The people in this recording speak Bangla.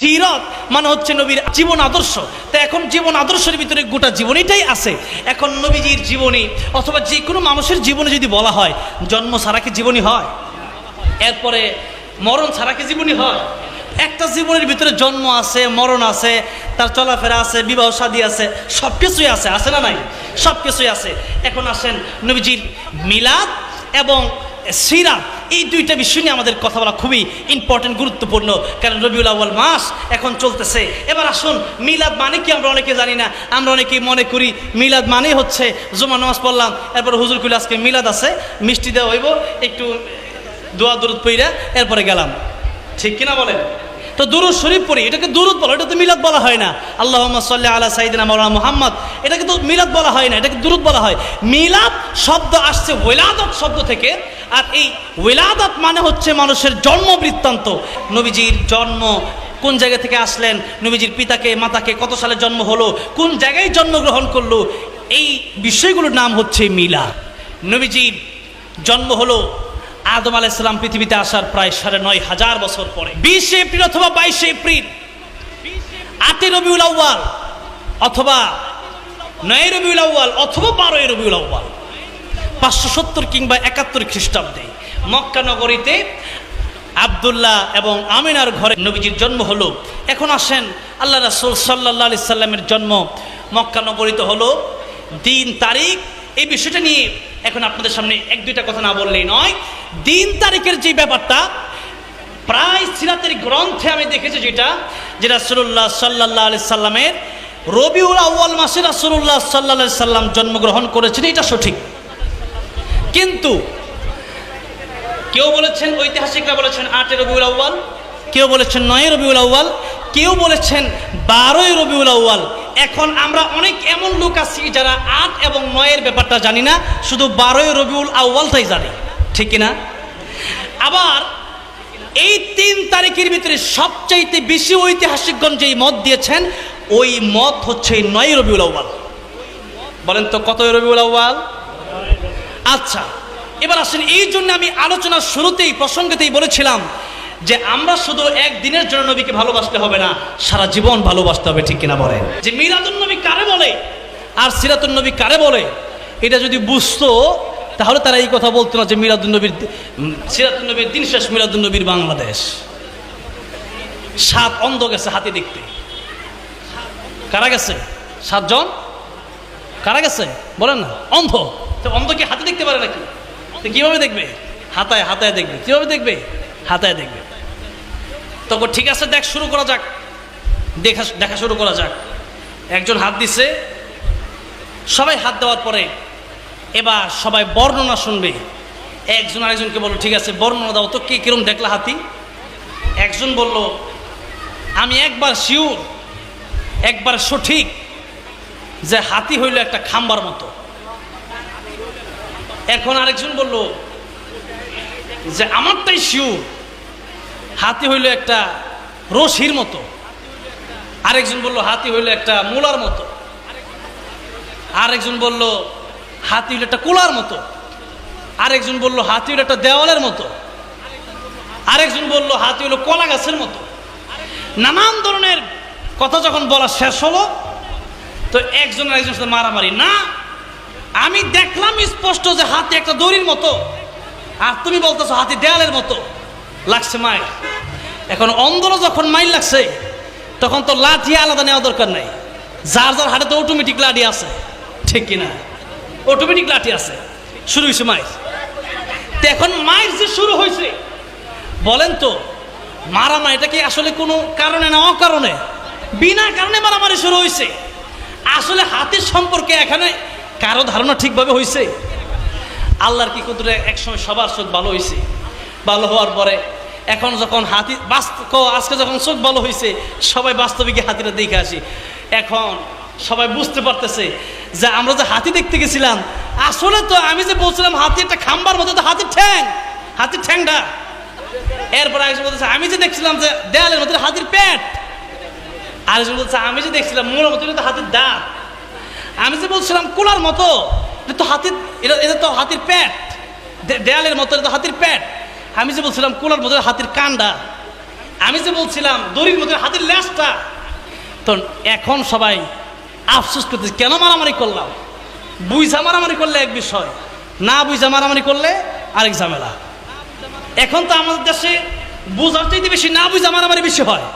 সিরত মানে হচ্ছে নবীর জীবন আদর্শ। তা এখন জীবন আদর্শের ভিতরে গোটা জীবনীটাই আছে। এখন নবীজির জীবনী অথবা যে কোনো মানুষের জীবনে যদি বলা হয়, জন্ম ছাড়া কি জীবনী হয়? এরপরে মরণ ছাড়া কি জীবনী হয়? একটা জীবনের ভিতরে জন্ম আছে, মরণ আছে, তার চলাফেরা আছে, বিবাহ শাদী আছে সব কিছুই আছে আছে না নাই? সব কিছুই আছে। এখন আসেন নবীজির মিলাদ এবং সিরাত। এই দুইটা বিষয় নিয়ে আমাদের কথা বলা খুবই ইম্পর্টেন্ট গুরুত্বপূর্ণ। কারণ রবিউল আউ্বাল মাস এখন চলতেছে। এবার আসুন, মিলাদ মানে কি আমরা অনেকে জানি না। আমরা অনেকেই মনে করি মিলাদ মানেই হচ্ছে জমা নামাজ পড়লাম, এরপর হুজুর কুলি আজকে মিলাদ আছে, মিষ্টি দেওয়া হইব, একটু দোয়া দূরত পইরা, এরপরে গেলাম। ঠিক কিনা বলেন? তো দুরুদ শরীফ পড়ি, এটাকে দুরুদ বলা এটা তো মিলাদ বলা হয় না। আল্লাহ সাল্লাহ আলা সাইদিনা মৌলানা মোহাম্মদ, এটাকে তো মিলাদ বলা হয় না, এটাকে দুরুদ বলা হয়। মিলাদ শব্দ আসছে, ওয়েলাদত শব্দ থেকে, আর এই ওয়েলাদত মানে হচ্ছে মানুষের জন্ম বৃত্তান্ত। নবীজির জন্ম, কোন জায়গা থেকে আসলেন, নবীজির পিতাকে, মাতাকে, কত সালে জন্ম হলো, কোন জায়গায় জন্মগ্রহণ করল, এই বিষয়গুলোর নাম হচ্ছে মিলা নবীজির জন্ম হলো আদম আলাইসালাম পৃথিবীতে আসার প্রায় সাড়ে নয় হাজার বছর পরে। বিশে এপ্রিল অথবা বাইশে এপ্রিল, আটই রবিউল আউ্বাল অথবা নয় রবিউল আউ্বাল অথবা বারোই রবিউল আউ্বাল পাঁচশো সত্তর কিংবা একাত্তর খ্রিস্টাব্দে মক্কা নগরীতে আবদুল্লাহ এবং আমিনার ঘরে নবীজির জন্ম হলো। এখন আসেন আল্লাহ রাসুল সাল্লাহ আলি সাল্লামের জন্ম মক্কা নগরীতে হলো। দিন, তারিখ এই বিষয়টা নিয়ে এখন আপনাদের সামনে এক, দুইটা কথা না বললেই নয়। দিন তারিখের যে ব্যাপারটা, প্রায় সিরাতের গ্রন্থে আমি দেখেছি যেটা, যে রাসুল্লাহ সাল্লাহ আলি সাল্লামের রবিউল আউ্য়াল মাসে রাসুল্লাহ সাল্লাহ সাল্লাম জন্মগ্রহণ করেছেন, এটা সঠিক। কিন্তু কেউ বলেছেন, ঐতিহাসিকরা বলেছেন আটে রবিউল আউ্য়াল, কেউ বলেছেন নয় রবিউল আউ্য়াল, কেউ বলেছেন বারোই রবিউল আউ্য়াল। এখন আমরা অনেক এমন লোক আছি যারা আট এবং নয়ের ব্যাপারটা জানি না, শুধু বারোই রবিউল আউ্য়ালটাই জানি। ঠিক কিনা? আবার এই তিন তারিখের ভিতরে সবচাইতে বেশি ঐতিহাসিকগণ যেই মত দিয়েছেন, ওই মত হচ্ছে নয় রবিউল আউ্য়াল। বলেন তো কত রবিউল আউ্য়াল? আচ্ছা এবার আসেন, এই জন্য আমি আলোচনার শুরুতেই, প্রসঙ্গতেই বলেছিলাম যে আমরা শুধু একদিনের জন্য নবীকে ভালোবাসতে হবে না, সারা জীবন ভালোবাসতে হবে, ঠিক কিনা বলে যে মিরাদুল নবী কারে বলে? আর সিরাতুল নবী কারে বলে? এটা যদি বুঝতো, তাহলে তারা এই কথা বলতো না যে মিরাদুল নবীর সিরাতুল নবীর দিন শেষ মিরাদুল নবীর বাংলাদেশ। সাত অন্ধ গেছে হাতে দেখতে। কারা গেছে? সাতজন? কারা গেছে? বলেন না, অন্ধ। তো অন্ধ কি হাতে দেখতে পারে নাকি? কীভাবে দেখবে? হাতায় হাতায় দেখবে। কীভাবে দেখবে? হাতায় দেখবে। তখন ঠিক আছে, দেখ, শুরু করা যাক। দেখা দেখা শুরু করা যাক। একজন হাত দিছে। সবাই হাত দেওয়ার পরে এবার সবাই বর্ণনা শুনবে। একজন আরেকজনকে বলল, ঠিক আছে, বর্ণনা দাও। তো কে, কিরম দেখলা হাতি? একজন বলল, আমি একবার শিওর, একবার সঠিক যে হাতি হইল একটা খাম্বার মতো। এখন আরেকজন বলল, যে আমারটাই শিওর হাতি হইল একটা রশির মতো। আরেকজন বলল, হাতি হইল একটা মূলার মতো। আরেকজন বলল, হাতি হইল একটা কুলার মতো। আরেকজন বলল, হাতি হইল একটা দেওয়ালের মতো। আরেকজন বলল, হাতি হইল কলা গাছের মতো। নানান ধরনের কথা যখন বলা শেষ হলো, তো একজন আরেকজনের সাথে মারামারি। না, আমি দেখলাম স্পষ্ট যে হাতি একটা দড়ির মতো। আর তুমি বলতেছো হাতি দেয়ালের মতো। লাগছে মায়ের। এখন অন্ধরও যখন মাইল লাগছে, তখন তো লাঠি আলাদা নেওয়া দরকার নাই। যার যার হাতে তো অটোমেটিক লাঠি আছে। ঠিক কিনা? অটোমেটিক লাঠি আছে। শুরু হয়েছে মায়ের। তো এখন মায়ের যে শুরু হয়েছে, বলেন তো মারামারি এটা কি আসলে কোনো কারণে না অকারণে, বিনা কারণে মারামারি শুরু হয়েছে। আসলে হাতের সম্পর্কে এখানে কারও ধারণা ঠিকভাবে হয়েছে? আল্লাহর কি কুদরে একসময় সবার চোখ ভালো হয়েছে? ভালো হওয়ার পরে এখন যখন হাতি বাস্তব আজকে যখন চোখ ভালো হয়েছে সবাই বাস্তবিকে হাতিটা দেখে আসি। এখন সবাই বুঝতে পারতেছে যে আমরা যে হাতি দেখতে গেছিলাম, আসলে তো আমি যে বলছিলাম হাতি একটা খাম্বার মতো তো হাতির ঠ্যাং। হাতির ঠ্যাংটা। এরপর একজন বলতেছে, আমি যে দেখছিলাম যে দেয়ালের মধ্যে হাতির পেট। আরেকজন বলছে আমি যে দেখছিলাম মূলের মতো তো হাতির দাঁত। আমি যে বলছিলাম কুলার মতো, এটা তো হাতির এটা এটা তো হাতির পেট। দেয়ালের মতো, এটা তো হাতির পেট। আমি যে বলছিলাম কোলার মধ্যে হাতের কান্ডা, আমি যে বলছিলাম দড়ির মধ্যে হাতের ল্যাসটা তো এখন সবাই আফসোস করতেছে, কেন মারামারি করলাম? বুঝা মারামারি করলে এক বিষয়, না বুঝা মারামারি করলে আরেক ঝামেলা। এখন তো আমাদের দেশে বোঝার চাইতে বেশি না বুঝা মারামারি বেশি হয়।